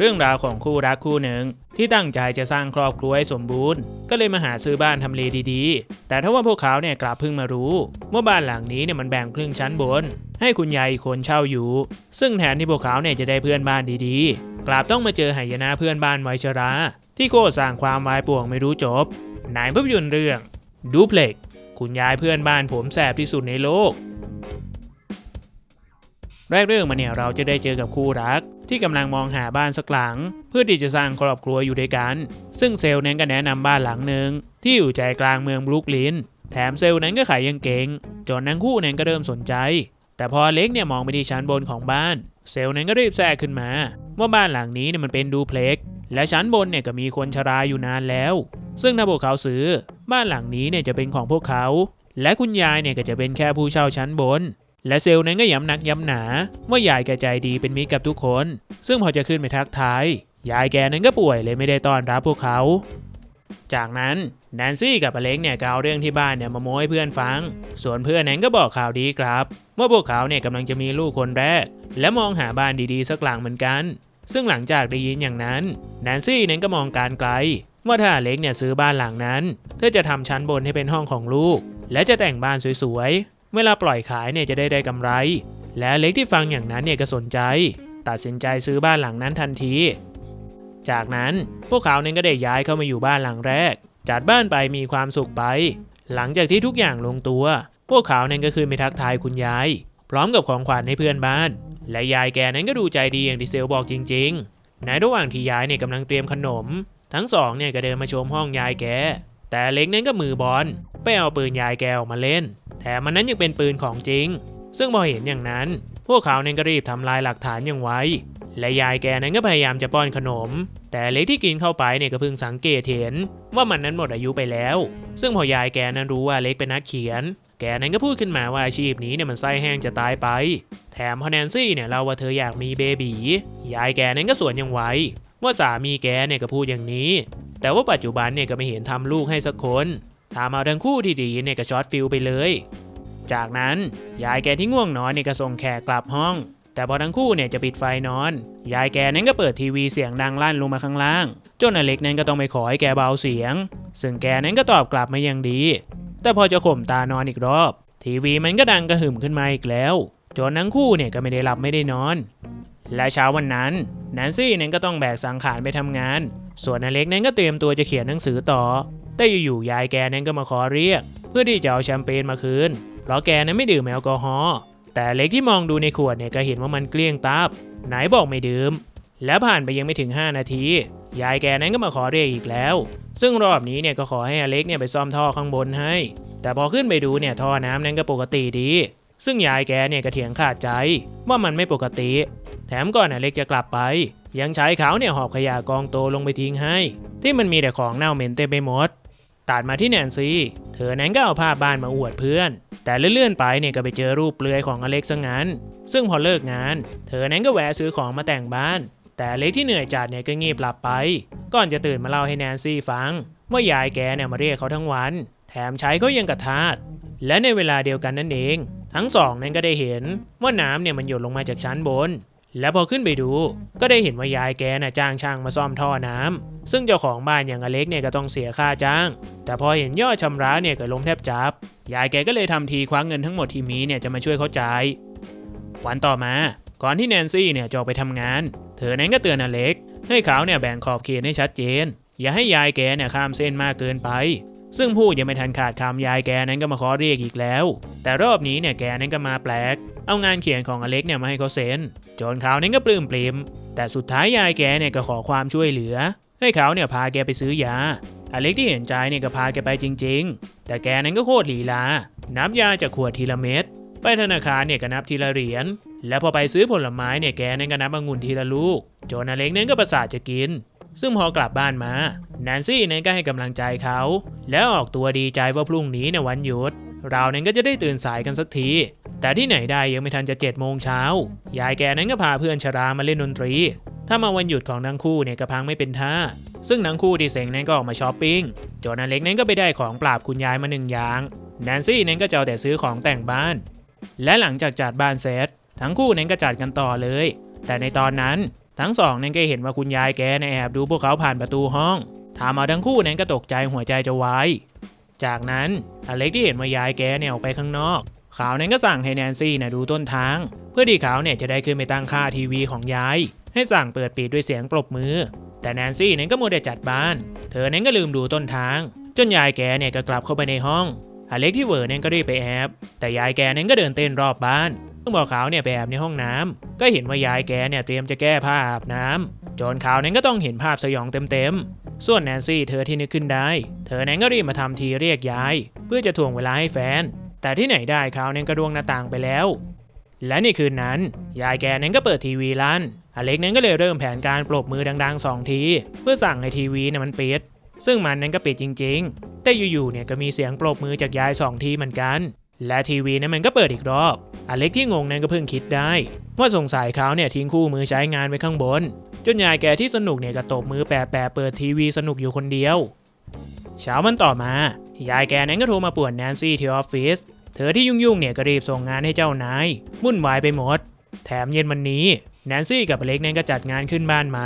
เรื่องราวของคู่รักคู่หนึ่ง ที่ตั้งใจจะสร้างครอบครัวให้สมบูรณ์ ก็เลยมาหาซื้อบ้านทำเลดีๆ แต่ถ้าว่าพวกเขาเนี่ยกลับเพิ่งมารู้ ว่าบ้านหลังนี้เนี่ยมันแบ่งครึ่งชั้นบน ให้คุณยายอีกคนเช่าอยู่ ซึ่งแทนที่พวกเขาเนี่ยจะได้เพื่อนบ้านดีๆ กลับต้องมาเจอหายนะเพื่อนบ้านไวชรา ที่โคตรสร้างความวายป่วงไม่รู้จบหนายภาพยนตร์เรื่องดูเพล็กคุณยายเพื่อนบ้านผมแสบที่สุดในโลกแรกเรื่องมาเนี่ยเราจะได้เจอกับคู่รัก ที่กำลังมองหาบ้านสักหลัง เพื่อที่จะสร้างครอบครัวอยู่ด้วยกัน ซึ่งเซลนั้นก็แนะนำบ้านหลังหนึ่งที่อยู่ใจกลางเมืองบรุกลิน แถมเซลนั้นก็ขายยังเก่งจนทั้งคู่นั้นก็เริ่มสนใจ แต่พอเล็กเนี่ยมองไปที่ชั้นบนของบ้าน เซลนั้นก็รีบแทรกขึ้นมา ว่าบ้านหลังนี้เนี่ยมันเป็นดูเพล็กและชั้นบนเนี่ยก็มีคนชราอยู่นานแล้ว ซึ่งถ้าพวกเขาซื้อ บ้านหลังนี้เนี่ยจะเป็นของพวกเขา และคุณยายเนี่ยก็จะเป็นแค่ผู้เช่าชั้นบน และเซลล์นั้นก็ย้ำนักย้ำหนาว่ายายแกใจดีเป็นมิตรกับทุกคน ซึ่งพอจะขึ้นไปทักทาย ยายแกนั้นก็ป่วยเลยไม่ได้ต้อนรับพวกเขา จากนั้นแนนซี่กับอเล็กเนี่ยก็เอาเรื่องที่บ้านเนี่ยมาโม้ให้เพื่อนฟัง ส่วนเพื่อนนั้นก็บอกข่าวดีครับ ว่าพวกเขาเนี่ยกำลังจะมีลูกคนแรก และมองหาบ้านดีๆสักหลังเหมือนกัน ซึ่งหลังจากได้ยินอย่างนั้นแนนซี่นั้นก็มองการไกลว่าถ้าอเล็กเนี่ยซื้อบ้านหลังนั้น เธอจะทำชั้นบนให้เป็นห้องของลูก และจะแต่งบ้านสวยๆ เวลาปล่อยขายเนี่ยจะได้ได้กำไร และเล็กที่ฟังอย่างนั้นเนี่ยก็สนใจ ตัดสินใจซื้อบ้านหลังนั้นทันที จากนั้นพวกเขาเนี่ยก็ได้ย้ายเข้ามาอยู่บ้านหลังแรก จัดบ้านไปมีความสุขไป หลังจากที่ทุกอย่างลงตัว พวกเขาเนี่ยก็คือไปทักทายคุณยาย พร้อมกับของขวัญให้เพื่อนบ้าน และยายแกนั้นก็ดูใจดีอย่างที่เซลบอกจริง ๆ ในระหว่างที่ยายเนี่ยกำลังเตรียมขนม ทั้งสองเนี่ยก็เดินมาชมห้องยายแก แต่เล็กนั้นก็มือบอลไปเอาปืนยายแกออกมาเล่น แถมมันนั้นยังเป็นปืนของจริง ซึ่งพอเห็นอย่างนั้น พวกเขาเนี่ยก็รีบทำลายหลักฐานอย่างไวและยายแกนั้นก็พยายามจะป้อนขนม แต่เล็กที่กินเข้าไปเนี่ยก็เพิ่งสังเกตเห็น ว่ามันนั้นหมดอายุไปแล้ว ซึ่งพอยายแกนั้นรู้ว่าเล็กเป็นนักเขียน แกนั้นก็พูดขึ้นมาว่าอาชีพนี้เนี่ยมันไส้แห้งจะตายไป แถมพอแนนซี่เนี่ยเราว่าเธออยากมีเบบียายแกนั้นก็สวนอย่างไวว่าสามีแกเนี่ยก็พูดอย่างนี้ แต่ว่าปัจจุบันเนี่ยก็ไม่เห็นทำลูกให้สักคน ทำเอาทั้งคู่ที่ดีเนี่ยก็ช็อตฟิลไปเลย จากนั้นยายแกที่ง่วงนอนเนี่ยก็ส่งแขกกลับห้อง แต่พอทั้งคู่เนี่ยจะปิดไฟนอน ยายแกนั้นก็เปิดทีวีเสียงดังลั่นลงมาข้างล่าง จนอเล็กนั้นก็ต้องไปขอให้แกเบาเสียง ซึ่งแกนั้นก็ตอบกลับมาอย่างดี แต่พอจะข่มตานอนอีกรอบ ทีวีมันก็ดังกระหึ่มขึ้นมาอีกแล้ว จนทั้งคู่เนี่ยก็ไม่ได้หลับไม่ได้นอน และเช้าวันนั้นแนนซี่นั้นก็ต้องแบกสังขารไปทำงาน ส่วนอเล็กนั้นก็เตรียมตัวจะเขียนหนังสือต่อ แต่อยู่ๆยายแกนั้นก็มาขอเรียก เพื่อที่จะเอาแชมเปญมาคืน เพราะแกนั้นไม่ดื่มแอลกอฮอล์แต่เล็กที่มองดูในขวดเนี่ยก็เห็นว่ามันเกลี้ยงตับไหนบอกไม่ดื่ม และผ่านไปยังไม่ถึง 5 นาที ยายแกนั้นก็มาขอเรียกอีกแล้ว ซึ่งรอบนี้เนี่ยก็ขอให้อเล็กเนี่ยไปซ่อมท่อข้างบนให้ แต่พอขึ้นไปดูเนี่ยท่อน้ำนั้นก็ปกติดี ซึ่งยายแกเนี่ยก็เถียงขาดใจว่ามันไม่ปกติ แถมก่อนอเล็กจะกลับไปยังใช้เขาเนี่ยหอบขยะกองโตลงไปทิ้งให้ ที่มันมีแต่ของเน่าเหม็นเต็มไปหมด ตัดมาที่แนนซี่ เธอนั้นก็เอาภาพบ้านมาอวดเพื่อน แต่เลื่อนๆไปเนี่ยก็ไปเจอรูปเปลือยของอเล็กซะงั้น ซึ่งพอเลิกงาน เธอนั้นก็แวะซื้อของมาแต่งบ้าน แต่อเล็กที่เหนื่อยจัดเนี่ยก็งีบหลับไป ก่อนจะตื่นมาเล่าให้แนนซี่ฟัง ว่ายายแกเนี่ยมาเรียกเขาทั้งวัน แถมใช้ก็ยังกระทาดและในเวลาเดียวกันนั่นเอง ทั้งสองนั้นก็ได้เห็นว่าน้ำเนี่ยมันหยดลงมาจากชั้นบน แล้วพอขึ้นไปดู ก็ได้เห็นว่ายายแกน่ะจ้างช่างมาซ่อมท่อน้ำ ซึ่งเจ้าของบ้านอย่างอเล็กเนี่ยก็ต้องเสียค่าจ้าง แต่พอเห็นยอดชำระเนี่ยก็ล้มแทบจับ ยายแกก็เลยทำทีคว้างเงินทั้งหมดที่มีเนี่ยจะมาช่วยเขาจ่าย วันต่อมา ก่อนที่แนนซี่เนี่ยจะออกไปทำงาน เธอนั้นก็เตือนอเล็ก ให้เขาเนี่ยแบ่งขอบเขตให้ชัดเจน อย่าให้ยายแกเนี่ยข้ามเส้นมากเกินไป ซึ่งพูดยังไม่ทันขาดคำยายแกนั้นก็มาขอเรียกอีกแล้ว แต่รอบนี้เนี่ยแกนั้นก็มาแปลก เอางานเขียนของอเล็กเนี่ยมาให้เขาเซ็นจนเขานั้นก็ปลื้มปริ่มแต่สุดท้ายยายแกเนี่ยก็ขอความช่วยเหลือ ให้เขาเนี่ยพาแกไปซื้อยา อเล็กที่เห็นใจเนี่ยก็พาแกไปจริง ๆ แต่แกนั้นก็โคตรหลีลา นับยาจากขวดทีละเม็ด ไปธนาคารเนี่ยก็นับทีละเหรียญ แล้วพอไปซื้อผลไม้เนี่ยแกนั้นก็นับองุ่นทีละลูก จนอเล็กนั้นก็ประสาทจะกิน ซึ่งพอกลับบ้านมา แนนซี่นั้นก็ให้กำลังใจเขา แล้วออกตัวดีใจว่าพรุ่งนี้เนี่ยวันหยุด เรานั้นก็จะได้ตื่นสายกันสักทีแต่ที่ไหนได้ยังไม่ทันจะเจ็ดโมงเช้ายายแกนั้นก็พาเพื่อนชรามาเล่นดนตรี ถ้ามาวันหยุดของทั้งคู่เนี่ยก็พังไม่เป็นท่า ซึ่งทั้งคู่ที่เซงนั้นก็ออกมาช้อปปิ้งโจนอเล็กนั้นก็ไปได้ของปราบคุณยายมาหนึ่งอย่างแนนซี่นั้นก็จะเอาแต่ซื้อของแต่งบ้าน และหลังจากจัดบ้านเสร็จทั้งคู่นั้นก็จัดกันต่อเลย แต่ในตอนนั้นทั้งสองนั้นก็เห็นว่าคุณยายแกเนี่ยแอบดูพวกเขาผ่านประตูห้องทำเอาทั้งคู่นั้นก็ตกใจหัวใจจะวายจากนั้นอเล็กที่เห็นว่ายายแกเนี่ยออกไปข้างนอกขาวนั้นก็สั่งให้แนนซี่นะดูต้นทาง เพื่อที่เขาเนี่ยจะได้ขึ้นไปตั้งค่าทีวีของยาย ให้สั่งเปิดปิดด้วยเสียงปรบมือ แต่แนนซี่นั้นก็มัวแต่จัดบ้าน เธอนั้นก็ลืมดูต้นทาง จนยายแกเนี่ยก็กลับเข้าไปในห้องอเล็กที่เวอนั้นก็รีบไปแอบแต่ยายแกนั้นก็เดินเต้นรอบบ้านเมื่อบอกเขาวเนี่ยไปแอบในห้องน้ำก็เห็นว่ายายแกเนี่ยเตรียมจะแก้ผ้าอาบน้ำจนขาวนั้นก็ต้องเห็นภาพสยองเต็มๆ ส่วนแนนซี่เธอที่นึกขึ้นได้ เธอนั้นก็รีบมาทำทีเรียกยาย เพื่อจะถ่วงเวลาให้แฟน แต่ที่ไหนได้ขาวนั้นก็ดวงหน้าต่างไปแล้ว และในคืนนั้น ยายแกนั้นก็เปิดทีวีลั่น อเล็กนั้นก็เลยเริ่มแผนการปรบมือดังๆสองที เพื่อสั่งให้ทีวีเนี่ยมันปิด ซึ่งมันนั้นก็ปิดจริง ๆ แต่อยู่ๆเนี่ยก็มีเสียงปรบมือจากยายสองทีเหมือนกัน และทีวีนั้นมันก็เปิดอีกรอบ อเล็กที่งงนั้นก็เพิ่งคิดได้ ว่าสงสัยเขาเนี่ยทิ้งคู่มือใช้งานไว้ข้างบน จนยายแกที่สนุกเนี่ยก็ตบมือแปะๆเปิดทีวีสนุกอยู่คนเดียว เช้าวันต่อมา ยายแกนั้นก็โทรมาป่วนแนนซี่ที่ออฟฟิศเธอที่ยุ่งๆเนี่ยก็รีบส่งงานให้เจ้านายวุ่นวายไปหมด แถมเย็นวันนี้ แนนซี่กับอเล็กนั้นก็จัดงานขึ้นบ้านไหม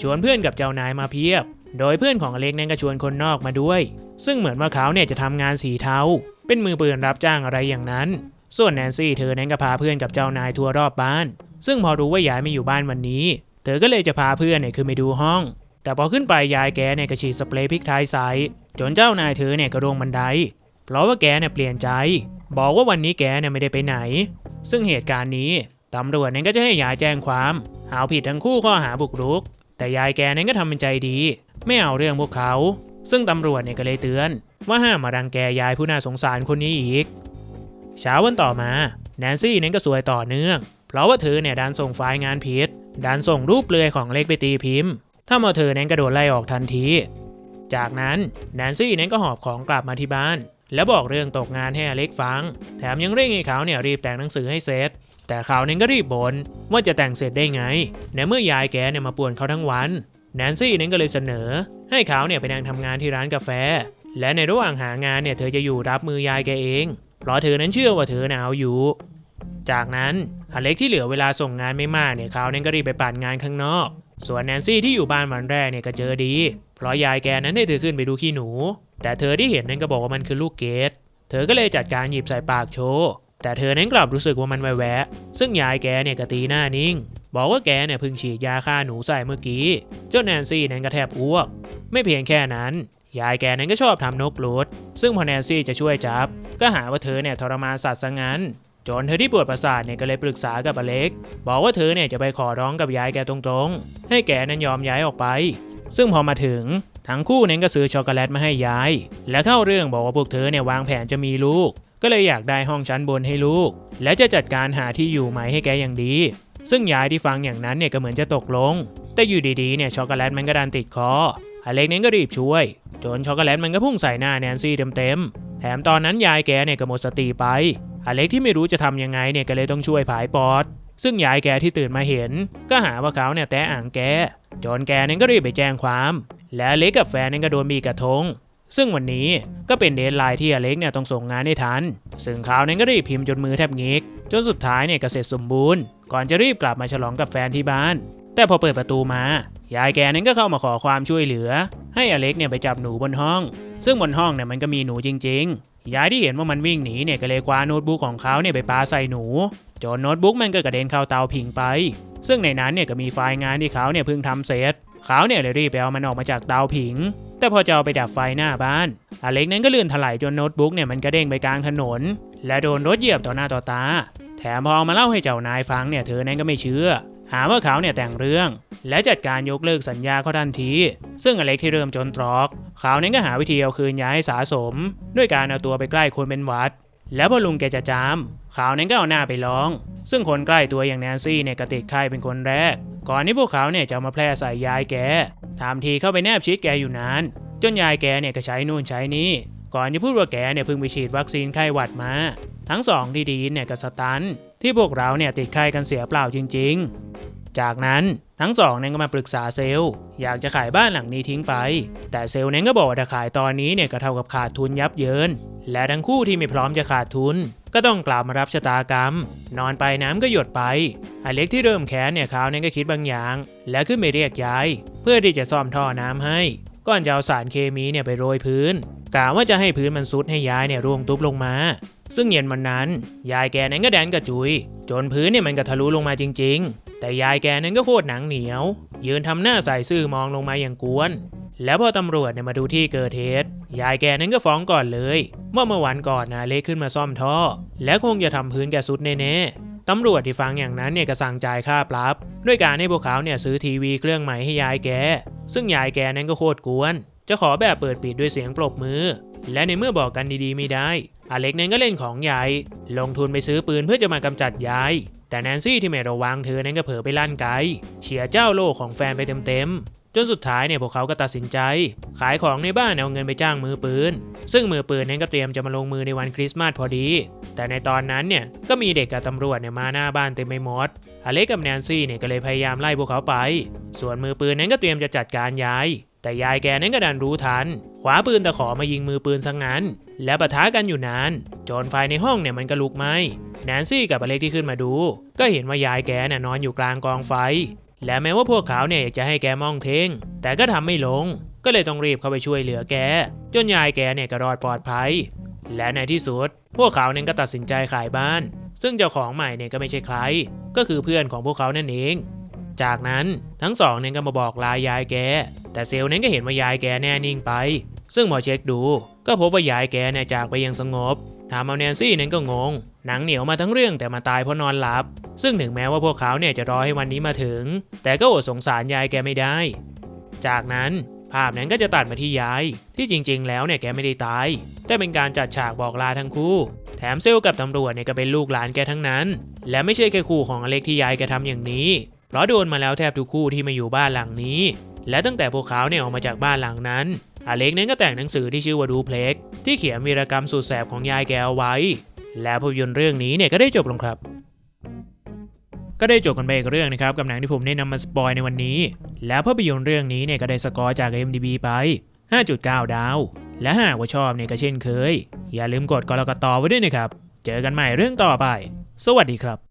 ชวนเพื่อนกับเจ้านายมาเพียบ โดยเพื่อนของอเล็กนั้นก็ชวนคนนอกมาด้วย ซึ่งเหมือนว่าเขาเนี่ยจะทำงานสีเทา เป็นมือปืนรับจ้างอะไรอย่างนั้น ส่วนแนนซี่เธอนั้นก็พาเพื่อนกับเจ้านายทัวร์รอบบ้าน ซึ่งพอรู้ว่ายายไม่อยู่บ้านวันนี้ เธอก็เลยจะพาเพื่อนเนี่ยขึ้นไปดูห้อง แต่พอขึ้นไปยายแกเนี่ยก็ฉีดสเปรย์พริกไทยใส่จนเจ้านายเธอเนี่ยก็ลงบันได เพราะว่าแกเนี่ยเปลี่ยนใจ บอกว่าวันนี้แกเนี่ยไม่ได้ไปไหน ซึ่งเหตุการณ์นี้ ตำรวจเนี่ยก็จะให้ยายแจ้งความหาผิดทั้งคู่ข้อหาบุกรุก แต่ยายแกเนี่ยก็ทำเป็นใจดี ไม่เอาเรื่องพวกเขา ซึ่งตำรวจเนี่ยก็เลยเตือน ว่าห้ามมารังแกยายผู้น่าสงสารคนนี้อีก เช้าวันต่อมา แนนซี่นั้นก็สวยต่อเนื่อง เพราะว่าเธอเนี่ยดันส่งไฟล์งานผิดดันส่งรูปเปลือยของเล็กไปตีพิมพ์ ถ้ามาเธอนั้นก็โดนไล่ออกทันที จากนั้นแนนซี่นั้นก็หอบของกลับมาที่บ้าน แล้วบอกเรื่องตกงานให้อเล็กฟัง แถมยังเร่งให้เขาเนี่ยรีบแต่งหนังสือให้เสร็จ แต่เขานั้นก็รีบบ่นว่าจะแต่งเสร็จได้ไงในเมื่อยายแกเนี่ยมาป่วนเขาทั้งวัน แนนซี่นั้นก็เลยเสนอ ให้เขาเนี่ยไปนั่งทำงานที่ร้านกาแฟ และในระหว่างหางานเนี่ยเธอจะอยู่รับมือยายแกเอง เพราะเธอนั้นเชื่อว่าเธอหนาวอยู่ จากนั้นอเล็กที่เหลือเวลาส่งงานไม่มากเนี่ยเขานั้นก็รีบไปปั่นงานข้างนอก ส่วนแนนซี่ที่อยู่บ้านวันแรกเนี่ยก็เจอดี เพราะยายแกนั้นให้เธอขึ้นไปดูขี้หนู แต่เธอที่เห็นนั้นก็บอกว่ามันคือลูกเกดเธอก็เลยจัดการหยิบใส่ปากโชว์ แต่เธอนั้นกลับรู้สึกว่ามันแหวะซึ่งยายแกเนี่ยก็ตีหน้านิ่ง บอกว่าแกเนี่ยเพิ่งฉีดยาฆ่าหนูใส่เมื่อกี้ เจ้าแนนซี่นั้นก็แทบอ้วก ไม่เพียงแค่นั้น ยายแกนั้นก็ชอบทำนกหลุด ซึ่งพอแนนซี่จะช่วยจับ ก็หาว่าเธอเนี่ยทรมานสัตว์ซะงั้นจนเธอที่ปวดประสาทเนี่ยก็เลยปรึกษากับอเล็ก บอกว่าเธอเนี่ยจะไปขอร้องกับยายแกตรงๆ ให้แกนั้นยอมย้ายออกไป ซึ่งพอมาถึงทั้งคู่นั้นก็ซื้อช็อกโกแลตมาให้ยาย และเข้าเรื่องบอกว่าพวกเธอเนี่ยวางแผนจะมีลูก ก็เลยอยากได้ห้องชั้นบนให้ลูก และจะจัดการหาที่อยู่ใหม่ให้แกอย่างดี ซึ่งยายที่ฟังอย่างนั้นเนี่ยก็เหมือนจะตกลง แต่อยู่ดีๆเนี่ยช็อกโกแลตมันก็ดันติดคออเล็กนั้นก็รีบช่วย จนช็อกโกแลตมันก็พุ่งใส่หน้าแนนซี่เต็มๆ แถมตอนนั้นยายแกเนี่ยก็หมดสติไป อเล็กที่ไม่รู้จะทำยังไงเนี่ยก็เลยต้องช่วยผายปอด ซึ่งยายแกที่ตื่นมาเห็น ก็หาว่าเขาเนี่ยแตะอ่างแก จนแกนั้นก็รีบไปแจ้งความ และเล็กกับแฟนนั้นก็โดนมีกระทง ซึ่งวันนี้ก็เป็นเดทไลน์ที่อเล็กเนี่ยต้องส่งงานให้ทัน ซึ่งเขานั้นก็รีบพิมพ์จนมือแทบงิก จนสุดท้ายเนี่ยก็เสร็จสมบูรณ์ ก่อนจะรีบกลับมาฉลองกับแฟนที่บ้าน แต่พอเปิดประตูมา ยายแกนั้นก็เข้ามาขอความช่วยเหลือ ให้อเล็กเนี่ยไปจับหนูบนห้อง ซึ่งบนห้องเนี่ยมันก็มีหนูจริง ๆ ยายที่เห็นว่ามันวิ่งหนีเนี่ยก็เลยคว้าโน้ตบุ๊กของเขาเนี่ยไปปาใส่หนู จนโน้ตบุ๊กมันก็กระเด็นเข้าเตาผิงไป ซึ่งในนั้นเนี่ยก็มีไฟล์งานที่เขาเนี่ยเพิ่งทำเสร็จเขาเนี่ยเลยรีบไปเอามันออกมาจากเตาผิง แต่พอจะเอาไปดับไฟหน้าบ้าน อเล็กนั้นก็ลื่นถลายจนโน้ตบุ๊กเนี่ยมันกระเด้งไปกลางถนน และโดนรถเหยียบต่อหน้าต่อตา แถมพอเอามาเล่าให้เจ้านายฟังเนี่ยเธอนั้นก็ไม่เชื่อ หาว่าเขาเนี่ยแต่งเรื่อง และจัดการยกเลิกสัญญาเขาทันที ซึ่งอเล็กที่เริ่มจนตรอก เขานั้นก็หาวิธีเอาคืนย้ายให้สาสม ด้วยการเอาตัวไปใกล้คนเป็นวัด แล้วพอลุงแกจะจามเขานั้นก็เอาหน้าไปร้อง ซึ่งคนใกล้ตัวอย่างแนนซี่เนี่ยก็ติดไข้เป็นคนแรก ก่อนที่พวกเขาเนี่ยจะมาแพร่ใส่ยายแก ทำทีเข้าไปแนบชิดแกอยู่นาน จนยายแกเนี่ยก็ใช้นู่นใช้นี่ ก่อนจะพูดว่าแกเนี่ยเพิ่งไปฉีดวัคซีนไข้หวัดมา ทั้งสองที่ดีนเนี่ยก็สตัน ที่พวกเราเนี่ยติดไข้กันเสียเปล่าจริง ๆ จากนั้นทั้งสองเนี่ยก็มาปรึกษาเซลล์ อยากจะขายบ้านหลังนี้ทิ้งไป แต่เซลล์เนี่ยก็บอกว่าถ้าขายตอนนี้เนี่ยก็เท่ากับขาดทุนยับเยิน และทั้งคู่ที่ไม่พร้อมจะขาดทุน ก็ต้องกลับมารับชะตากรรม นอนไปน้ำก็หยดไปไอเล็กที่เริ่มแค้นเนี่ยคราวนี้ก็คิดบางอย่าง แล้วขึ้นไปเรียกยาย เพื่อที่จะซ่อมท่อน้ำให้ก่อนจะเอาสารเคมีเนี่ยไปโรยพื้นกะว่าจะให้พื้นมันซุดให้ยายเนี่ยร่วงตุ๊บลงมา ซึ่งเย็นวันนั้น ยายแกนั้นก็แดนกระจุย จนพื้นเนี่ยมันก็ทะลุลงมาจริง ๆ แต่ยายแกนั้นก็โคตรหนังเหนียว ยืนทำหน้าใส่ซื่อมองลงมาอย่างกวน แล้วพอตำรวจเนี่ยมาดูที่เกิดเหตุ ยายแกนั้นก็ฟ้องก่อนเลยว่าเมื่อวันก่อนนะเล็กขึ้นมาซ่อมท่อ และคงจะทำพื้นแกสุดแน่ๆตำรวจที่ฟังอย่างนั้นเนี่ยก็สั่งจ่ายค่าปรับ ด้วยการให้พวกเขาเนี่ยซื้อทีวีเครื่องใหม่ให้ยายแก ซึ่งยายแกนั้นก็โคตรกวน จะขอแบบเปิดปิดด้วยเสียงปรบมือ และในเมื่อบอกกันดีๆไม่ได้ อเล็กนั้นก็เล่นของใหญ่ลงทุนไปซื้อปืนเพื่อจะมากำจัดยายแต่แนนซี่ที่ไม่ระวังเธอนั้นก็เผลอไปลั่นไกเฉียเจ้าโลกของแฟนไปเต็มๆ จนสุดท้ายเนี่ยพวกเขาก็ตัดสินใจ ขายของในบ้านเอาเงินไปจ้างมือปืน ซึ่งมือปืนนั้นก็เตรียมจะมาลงมือในวันคริสต์มาสพอดี แต่ในตอนนั้นเนี่ยก็มีเด็กกับตำรวจเนี่ยมาหน้าบ้านเต็มไปหมดอเล็กกับแนนซี่เนี่ยก็เลยพยายามไล่พวกเขาไป ส่วนมือปืนนั้นก็เตรียมจะจัดการยาย แต่ยายแกนั้นก็ดันรู้ทันขวาปืนตะขอมายิงมือปืนซะงงั้น และปะทะกันอยู่นานจนไฟในห้องเนี่ยมันก็ลุกไหมแนนซี่กับอเล็กที่ขึ้นมาดู ก็เห็นว่ายายแกน่ะนอนอยู่กลางกองไฟ และแม้ว่าพวกเขาเนี่ยอยากจะให้แกมองเทง แต่ก็ทำไม่ลง ก็เลยต้องรีบเข้าไปช่วยเหลือแก จนยายแกเนี่ยก็รอดปลอดภัย และในที่สุด พวกเขาเนี่ยก็ตัดสินใจขายบ้าน ซึ่งเจ้าของใหม่เนี่ยก็ไม่ใช่ใคร ก็คือเพื่อนของพวกเขานั่นเอง จากนั้นทั้งสองเนี่ยก็มาบอกลายายแก แต่เซลล์นั้นก็เห็นว่ายายแกแน่นิ่งไป ซึ่งพอเช็คดู ก็พบว่ายายแกเนี่ยจากไปอยังสงบถามเอาแนนซี่นั้นก็งง หนังเหนียวมาทั้งเรื่องแต่มาตายเพราะนอนหลับ ซึ่งถึงแม้ว่าพวกเขาเนี่ยจะรอให้วันนี้มาถึง แต่ก็อดสงสารยายแกไม่ได้ จากนั้นภาพนั้นก็จะตัดมาที่ยาย ที่จริงๆ แล้วเนี่ยแกไม่ได้ตาย แต่เป็นการจัดฉากบอกลาทั้งคู่ แถมเซลกับตำรวจเนี่ยก็เป็นลูกหลานแกทั้งนั้น และไม่ใช่แค่คู่ของอเล็กที่ยายแกทำอย่างนี้ เพราะโดนมาแล้วแทบทุกคู่ที่มาอยู่บ้านหลังนี้ และตั้งแต่พวกเขาเนี่ยออกมาจากบ้านหลังนั้นอเล็กนั้นก็แต่งหนังสือที่ชื่อว่าดูเพล็กที่เขียนวีรกรรมสุดแสบของยายแกเอาไว้ และภาพยนตร์เรื่องนี้เนี่ยก็ได้จบลงครับ ก็ได้จบกันไปอีกเรื่องนะครับกับหนังที่ผมได้นำมาสปอยในวันนี้ แล้วภาพยนตร์เรื่องนี้เนี่ยก็ได้สกอร์จาก MDB ไป 5.9 ดาว และหากว่าชอบเนี่ยก็เช่นเคย อย่าลืมกดกรกตไว้ด้วยนะครับ เจอกันใหม่เรื่องต่อไป สวัสดีครับ